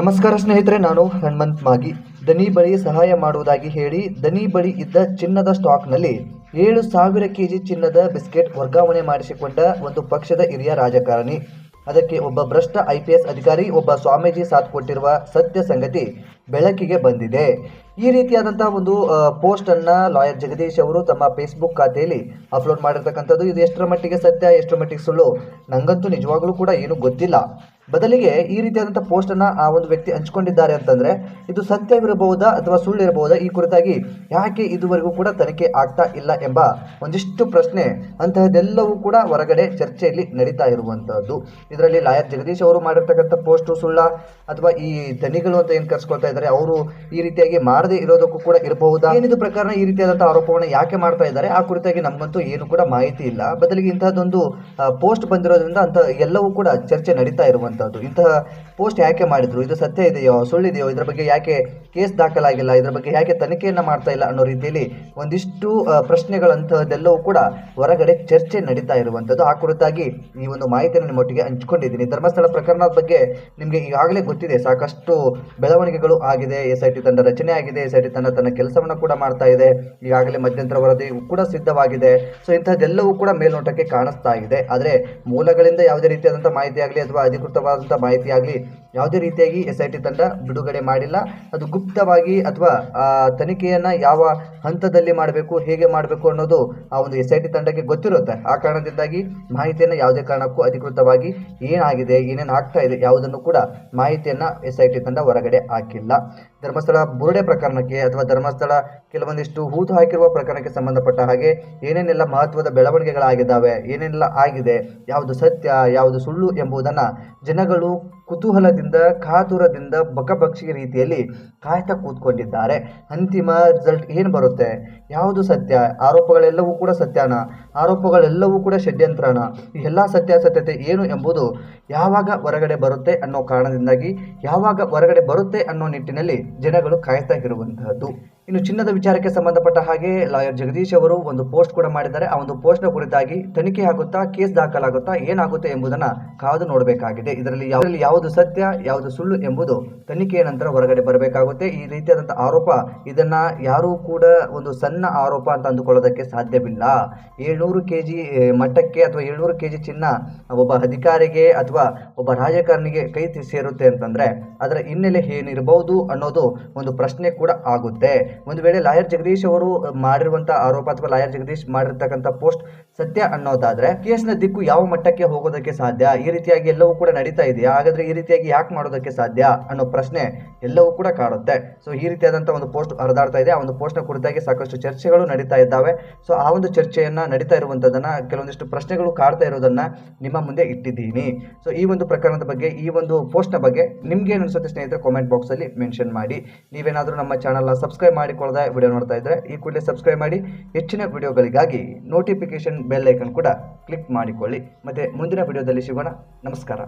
ನಮಸ್ಕಾರ ಸ್ನೇಹಿತರೆ, ನಾನು ಹನುಮಂತ್ ಮಾಗಿ. ದನಿ ಬಳಿ ಸಹಾಯ ಮಾಡುವುದಾಗಿ ಹೇಳಿ, ದನಿ ಬಳಿ ಇದ್ದ ಚಿನ್ನದ ಸ್ಟಾಕ್ನಲ್ಲಿ ಏಳು ಸಾವಿರ ಕೆಜಿ ಚಿನ್ನದ ಬಿಸ್ಕೆಟ್ ವರ್ಗಾವಣೆ ಮಾಡಿಸಿಕೊಂಡ ಒಂದು ಪಕ್ಷದ ಹಿರಿಯ ರಾಜಕಾರಣಿ. ಅದಕ್ಕೆ ಒಬ್ಬ ಭ್ರಷ್ಟ ಐ ಪಿ ಎಸ್ ಅಧಿಕಾರಿ, ಒಬ್ಬ ಸ್ವಾಮೀಜಿ ಸಾಥ್ ಕೊಟ್ಟಿರುವ ಸತ್ಯ ಸಂಗತಿ ಬೆಳಕಿಗೆ ಬಂದಿದೆ. ಈ ರೀತಿಯಾದಂತಹ ಒಂದು ಪೋಸ್ಟ್ ಅನ್ನ ಲಾಯರ್ ಜಗದೀಶ್ ಅವರು ತಮ್ಮ ಫೇಸ್ಬುಕ್ ಖಾತೆಯಲ್ಲಿ ಅಪ್ಲೋಡ್ ಮಾಡಿರ್ತಕ್ಕಂಥದ್ದು. ಇದು ಎಷ್ಟರ ಮಟ್ಟಿಗೆ ಸತ್ಯ, ಎಷ್ಟರ ಮಟ್ಟಿಗೆ ಸುಳ್ಳು, ನಂಗಂತೂ ನಿಜವಾಗ್ಲೂ ಕೂಡ ಏನು ಗೊತ್ತಿಲ್ಲ. ಬದಲಿಗೆ ಈ ರೀತಿಯಾದಂಥ ಪೋಸ್ಟ್ ಅನ್ನ ಆ ಒಂದು ವ್ಯಕ್ತಿ ಹಂಚಿಕೊಂಡಿದ್ದಾರೆ ಅಂತಂದ್ರೆ ಇದು ಸತ್ಯವಿರಬಹುದಾ ಅಥವಾ ಸುಳ್ಳು ಇರಬಹುದಾ ಈ ಕುರಿತಾಗಿ ಯಾಕೆ ಇದುವರೆಗೂ ಕೂಡ ತನಿಖೆ ಆಗ್ತಾ ಇಲ್ಲ ಎಂಬ ಒಂದಿಷ್ಟು ಪ್ರಶ್ನೆ ಅಂತಹದೆಲ್ಲವೂ ಕೂಡ ಹೊರಗಡೆ ಚರ್ಚೆಯಲ್ಲಿ ನಡೀತಾ ಇರುವಂಥದ್ದು. ಇದರಲ್ಲಿ ಲಾಯರ್ ಜಗದೀಶ್ ಅವರು ಮಾಡಿರ್ತಕ್ಕಂಥ ಪೋಸ್ಟು ಸುಳ್ಳ ಅಥವಾ ಈ ದನಿಗಳು ಅಂತ ಏನು ಕರೆಸ್ಕೊಳ್ತಾ ಇದ್ದಾರೆ, ಅವರು ಈ ರೀತಿಯಾಗಿ ಮಾಡದೇ ಇರೋದಕ್ಕೂ ಕೂಡ ಇರಬಹುದಾ? ಏನಿದು ಪ್ರಕಾರ ಈ ರೀತಿಯಾದಂಥ ಆರೋಪವನ್ನು ಯಾಕೆ ಮಾಡ್ತಾ ಇದ್ದಾರೆ? ಆ ಕುರಿತಾಗಿ ನಮಗಂತೂ ಏನು ಕೂಡ ಮಾಹಿತಿ ಇಲ್ಲ. ಬದಲಿಗೆ ಇಂತಹದ್ದೊಂದು ಪೋಸ್ಟ್ ಬಂದಿರೋದ್ರಿಂದ ಅಂತ ಎಲ್ಲವೂ ಕೂಡ ಚರ್ಚೆ ನಡೀತಾ ಇರುವಂತಹದ್ದು ಇಂತಹ ಪೋಸ್ಟ್ ಯಾಕೆ ಮಾಡಿದ್ರು? ಇದು ಸತ್ಯ ಇದೆಯೋ, ಸುಳ್ಳಿದೆಯೋ? ಇದರ ಬಗ್ಗೆ ಯಾಕೆ ಕೇಸ್ ದಾಖಲಾಗಿಲ್ಲ? ಇದರ ಬಗ್ಗೆ ಯಾಕೆ ತನಿಖೆಯನ್ನು ಮಾಡ್ತಾ ಇಲ್ಲ ಅನ್ನೋ ರೀತಿಯಲ್ಲಿ ಒಂದಿಷ್ಟು ಪ್ರಶ್ನೆಗಳಂತಹದ್ದೆಲ್ಲವೂ ಕೂಡ ಹೊರಗಡೆ ಚರ್ಚೆ ನಡೀತಾ ಇರುವಂಥದ್ದು ಆ ಕುರಿತಾಗಿ ಈ ಒಂದು ಮಾಹಿತಿಯನ್ನು ನಿಮ್ಮೊಟ್ಟಿಗೆ ಹಂಚಿಕೊಂಡಿದ್ದೀನಿ. ಧರ್ಮಸ್ಥಳ ಪ್ರಕರಣದ ಬಗ್ಗೆ ನಿಮಗೆ ಈಗಾಗಲೇ ಗೊತ್ತಿದೆ. ಸಾಕಷ್ಟು ಬೆಳವಣಿಗೆಗಳು ಆಗಿದೆ. ಎಸ್ ಐ ಟಿ ತಂಡ ರಚನೆ ಆಗಿದೆ. ಎಸ್ ಐ ಟಿ ತಂಡ ತನ್ನ ಕೆಲಸವನ್ನು ಕೂಡ ಮಾಡ್ತಾ ಇದೆ. ಈಗಾಗಲೇ ಮಧ್ಯಂತರ ವರದಿ ಕೂಡ ಸಿದ್ಧವಾಗಿದೆ. ಸೊ, ಇಂತಹದ್ದೆಲ್ಲವೂ ಕೂಡ ಮೇಲ್ನೋಟಕ್ಕೆ ಕಾಣಿಸ್ತಾ ಇದೆ. ಆದರೆ ಮೂಲಗಳಿಂದ ಯಾವುದೇ ರೀತಿಯಾದಂಥ ಮಾಹಿತಿ ಆಗಲಿ ಅಥವಾ ಅಧಿಕೃತವಾದಂಥ ಮಾಹಿತಿ ಆಗಲಿ ಯಾವುದೇ ರೀತಿಯಾಗಿ ಎಸ್ ಐ ಟಿ ತಂಡ ಬಿಡುಗಡೆ ಮಾಡಿಲ್ಲ. ಅದು ಗುಪ್ತವಾಗಿ ಅಥವಾ ತನಿಖೆಯನ್ನು ಯಾವ ಹಂತದಲ್ಲಿ ಮಾಡಬೇಕು, ಹೇಗೆ ಮಾಡಬೇಕು ಅನ್ನೋದು ಆ ಒಂದು ಎಸ್ ಐ ಟಿ ತಂಡಕ್ಕೆ ಗೊತ್ತಿರುತ್ತೆ. ಆ ಕಾರಣದಿಂದಾಗಿ ಮಾಹಿತಿಯನ್ನು ಯಾವುದೇ ಕಾರಣಕ್ಕೂ ಅಧಿಕೃತವಾಗಿ ಏನಾಗಿದೆ, ಏನೇನು ಆಗ್ತಾ ಇದೆ ಯಾವುದನ್ನು ಕೂಡ ಮಾಹಿತಿಯನ್ನು ಎಸ್ ಐ ಟಿ ತಂಡ ಹೊರಗಡೆ ಹಾಕಿಲ್ಲ. ಧರ್ಮಸ್ಥಳ ಬುರುಡೆ ಪ್ರಕರಣಕ್ಕೆ ಅಥವಾ ಧರ್ಮಸ್ಥಳ ಕೆಲವೊಂದಿಷ್ಟು ಹೂತು ಹಾಕಿರುವ ಪ್ರಕರಣಕ್ಕೆ ಸಂಬಂಧಪಟ್ಟ ಹಾಗೆ ಏನೇನೆಲ್ಲ ಮಹತ್ವದ ಬೆಳವಣಿಗೆಗಳಾಗಿದ್ದಾವೆ ಏನೇನೆಲ್ಲ ಆಗಿದೆ, ಯಾವುದು ಸತ್ಯ, ಯಾವುದು ಸುಳ್ಳು ಎಂಬುದನ್ನು ಜನಗಳು ಕುತೂಹಲದಿಂದ ಕಾತುರದಿಂದ ಬಕಬಕ್ಷಿ ರೀತಿಯಲ್ಲಿ ಕಾಯ್ತಾ ಕೂತ್ಕೊಂಡಿದ್ದಾರೆ. ಅಂತಿಮ ರಿಸಲ್ಟ್ ಏನು ಬರುತ್ತೆ? ಯಾವುದು ಸತ್ಯ? ಆರೋಪಗಳೆಲ್ಲವೂ ಕೂಡ ಸತ್ಯನ? ಆರೋಪಗಳೆಲ್ಲವೂ ಕೂಡ ಷಡ್ಯಂತ್ರನ? ಈ ಎಲ್ಲ ಸತ್ಯಾಸತ್ಯತೆ ಏನು ಎಂಬುದು ಯಾವಾಗ ಹೊರಗಡೆ ಬರುತ್ತೆ ಅನ್ನೋ ಕಾರಣದಿಂದಾಗಿ, ಯಾವಾಗ ಹೊರಗಡೆ ಬರುತ್ತೆ ಅನ್ನೋ ನಿಟ್ಟಿನಲ್ಲಿ ಜನಗಳು ಕಾಯ್ತಾ ಇರುವಂತಹದ್ದು. ಇನ್ನು ಚಿನ್ನದ ವಿಚಾರಕ್ಕೆ ಸಂಬಂಧಪಟ್ಟ ಹಾಗೆ ಲಾಯರ್ ಜಗದೀಶ್ ಅವರು ಒಂದು ಪೋಸ್ಟ್ ಕೂಡ ಮಾಡಿದ್ದಾರೆ. ಆ ಒಂದು ಪೋಸ್ಟ್ನ ಕುರಿತಾಗಿ ತನಿಖೆ ಆಗುತ್ತಾ, ಕೇಸ್ ದಾಖಲಾಗುತ್ತಾ, ಏನಾಗುತ್ತೆ ಎಂಬುದನ್ನು ಕಾದು ನೋಡಬೇಕಾಗಿದೆ. ಇದರಲ್ಲಿ ಯಾವುದರಲ್ಲಿ ಯಾವುದು ಸತ್ಯ, ಯಾವುದು ಸುಳ್ಳು ಎಂಬುದು ತನಿಖೆಯ ನಂತರ ಹೊರಗಡೆ ಬರಬೇಕಾಗುತ್ತೆ. ಈ ರೀತಿಯಾದಂಥ ಆರೋಪ, ಇದನ್ನ ಯಾರೂ ಕೂಡ ಒಂದು ಸಣ್ಣ ಆರೋಪ ಅಂತ ಅಂದುಕೊಳ್ಳೋದಕ್ಕೆ ಸಾಧ್ಯವಿಲ್ಲ. ಏಳ್ನೂರು ಕೆ ಜಿ ಮಟ್ಟಕ್ಕೆ ಅಥವಾ ಏಳ್ನೂರು ಕೆ ಜಿ ಚಿನ್ನ ಒಬ್ಬ ಅಧಿಕಾರಿಗೆ ಅಥವಾ ಒಬ್ಬ ರಾಜಕಾರಣಿಗೆ ಕೈ ಸೇರುತ್ತೆ ಅಂತಂದರೆ, ಅದರ ಹಿನ್ನೆಲೆ ಏನಿರಬಹುದು ಅನ್ನೋದು ಒಂದು ಪ್ರಶ್ನೆ ಕೂಡ ಆಗುತ್ತೆ. ಒಂದು ವೇಳೆ ಲಾಯರ್ ಜಗದೀಶ್ ಅವರು ಮಾಡಿರುವಂತಹ ಆರೋಪ ಅಥವಾ ಲಾಯರ್ ಜಗದೀಶ್ ಮಾಡಿರ್ತಕ್ಕಂಥ ಪೋಸ್ಟ್ ಸತ್ಯ ಅನ್ನೋದಾದ್ರೆ ಕೇಸ್ನ ದಿಕ್ಕು ಯಾವ ಮಟ್ಟಕ್ಕೆ ಹೋಗೋದಕ್ಕೆ ಸಾಧ್ಯ? ಈ ರೀತಿಯಾಗಿ ಎಲ್ಲವೂ ಕೂಡ ನಡೀತಾ ಇದೆಯಾ? ಹಾಗಾದ್ರೆ ಈ ರೀತಿಯಾಗಿ ಯಾಕೆ ಮಾಡೋದಕ್ಕೆ ಸಾಧ್ಯ ಅನ್ನೋ ಪ್ರಶ್ನೆ ಎಲ್ಲವೂ ಕೂಡ ಕಾಡುತ್ತೆ ಸೊ ಈ ರೀತಿಯಾದಂಥ ಒಂದು ಪೋಸ್ಟ್ ಹರಿದಾಡ್ತಾ ಇದೆ. ಆ ಒಂದು ಪೋಸ್ಟ್ನ ಕುರಿತಾಗಿ ಸಾಕಷ್ಟು ಚರ್ಚೆಗಳು ನಡೀತಾ ಇದ್ದಾವೆ. ಸೊ ಆ ಒಂದು ಚರ್ಚೆಯನ್ನ ನಡೀತಾ ಇರುವಂತದನ್ನ ಕೆಲವೊಂದಿಷ್ಟು ಪ್ರಶ್ನೆಗಳು ಕಾಡ್ತಾ ಇರೋದನ್ನ ನಿಮ್ಮ ಮುಂದೆ ಇಟ್ಟಿದ್ದೀನಿ. ಸೊ ಈ ಒಂದು ಪ್ರಕರಣದ ಬಗ್ಗೆ, ಈ ಒಂದು ಪೋಸ್ಟ್ನ ಬಗ್ಗೆ ನಿಮ್ಗೆ ಏನು ಅನ್ಸುತ್ತೆ ಸ್ನೇಹಿತರೆ ಕಾಮೆಂಟ್ ಬಾಕ್ಸಲ್ಲಿ ಮೆನ್ಷನ್ ಮಾಡಿ. ನೀವೇನಾದರೂ ನಮ್ಮ ಚಾನಲ್ನ ಸಬ್ಸ್ಕ್ರೈಬ್ ಮಾಡಿಕೊಳ್ಳದೆ ವಿಡಿಯೋ ನೋಡ್ತಾ ಇದ್ರೆ ಈ ಕೂಡಲೇ ಸಬ್ಸ್ಕ್ರೈಬ್ ಮಾಡಿ. ಹೆಚ್ಚಿನ ವಿಡಿಯೋಗಳಿಗಾಗಿ ನೋಟಿಫಿಕೇಶನ್ ಬೆಲ್ ಐಕನ್ ಕೂಡ ಕ್ಲಿಕ್ ಮಾಡಿಕೊಳ್ಳಿ. ಮತ್ತೆ ಮುಂದಿನ ವಿಡಿಯೋದಲ್ಲಿ ಸಿಗೋಣ. ನಮಸ್ಕಾರ.